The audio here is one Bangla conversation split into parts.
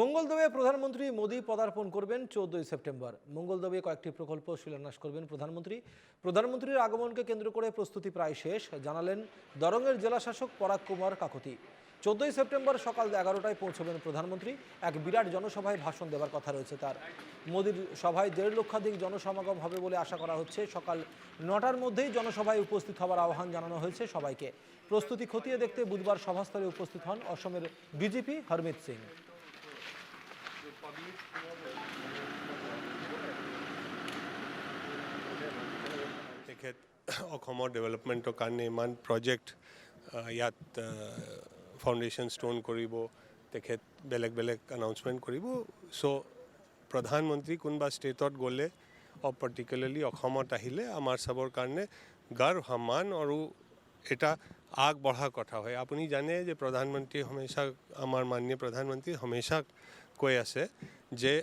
মঙ্গলদবে প্রধানমন্ত্রী মোদী পদার্পণ করবেন চৌদ্দই সেপ্টেম্বর। মঙ্গলদবে কয়েকটি প্রকল্প শিলান্যাস করবেন প্রধানমন্ত্রী। প্রধানমন্ত্রীর আগমনকে কেন্দ্র করে প্রস্তুতি প্রায় শেষ, জানালেন দরঙের জেলাশাসক পরাগ কুমার কাকতি। চোদ্দই সেপ্টেম্বর সকাল এগারোটায় পৌঁছবেন প্রধানমন্ত্রী। এক বিরাট জনসভায় ভাষণ দেওয়ার কথা রয়েছে তার। মোদীর সভায় দেড় লক্ষাধিক জনসমাগম হবে বলে আশা করা হচ্ছে। সকাল নটার মধ্যেই জনসভায় উপস্থিত হওয়ার আহ্বান জানানো হয়েছে সবাইকে। প্রস্তুতি খতিয়ে দেখতে বুধবার সভাস্থলে উপস্থিত হন অসমের ডিজিপি হরমিত সিং। তেখেত অসমৰ ডেভেলপমেণ্টৰ কাৰণে ইমান প্ৰজেক্ট ইয়াত ফাউণ্ডেশ্যন ষ্ট'ন কৰিব তেখেত বেলেগ বেলেগ এনাউন্সমেণ্ট কৰিব চ' প্ৰধানমন্ত্ৰী কোনোবা ষ্টেটত গ'লে আৰু পাৰ্টিকুলাৰলি অসমত আহিলে আমাৰ চবৰ কাৰণে গৰ্ব সন্মান আৰু এটা আগবঢ়া কথা হয় আপুনি জানে যে প্ৰধানমন্ত্ৰী হমেশা আমাৰ মাননীয় প্ৰধানমন্ত্ৰী হমেশা কৈ আছে যে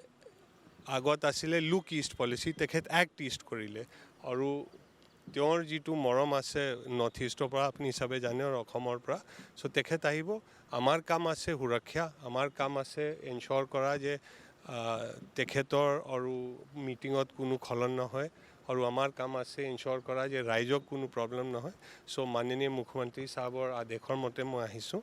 আগত আছিলে লুক ইষ্ট পলিচি, তেখেত এক্ট ইষ্ট কৰিলে। আৰু তেওঁৰ যিটো মৰম আছে নৰ্থ ইষ্টৰ পৰা, আপুনি হিচাপে জানে আৰু অসমৰ পৰা চ' তেখেত আহিব। আমাৰ কাম আছে সুৰক্ষা, আমাৰ কাম আছে এনশ্বৰ কৰা যে তেখেতৰ আৰু মিটিঙত কোনো খলন নহয়, আৰু আমাৰ কাম আছে এনশ্বৰ কৰা যে ৰাইজক কোনো প্ৰব্লেম নহয়। চ' মাননীয় মুখ্যমন্ত্ৰী চাহাবৰ আদেশৰ মতে মই আহিছোঁ।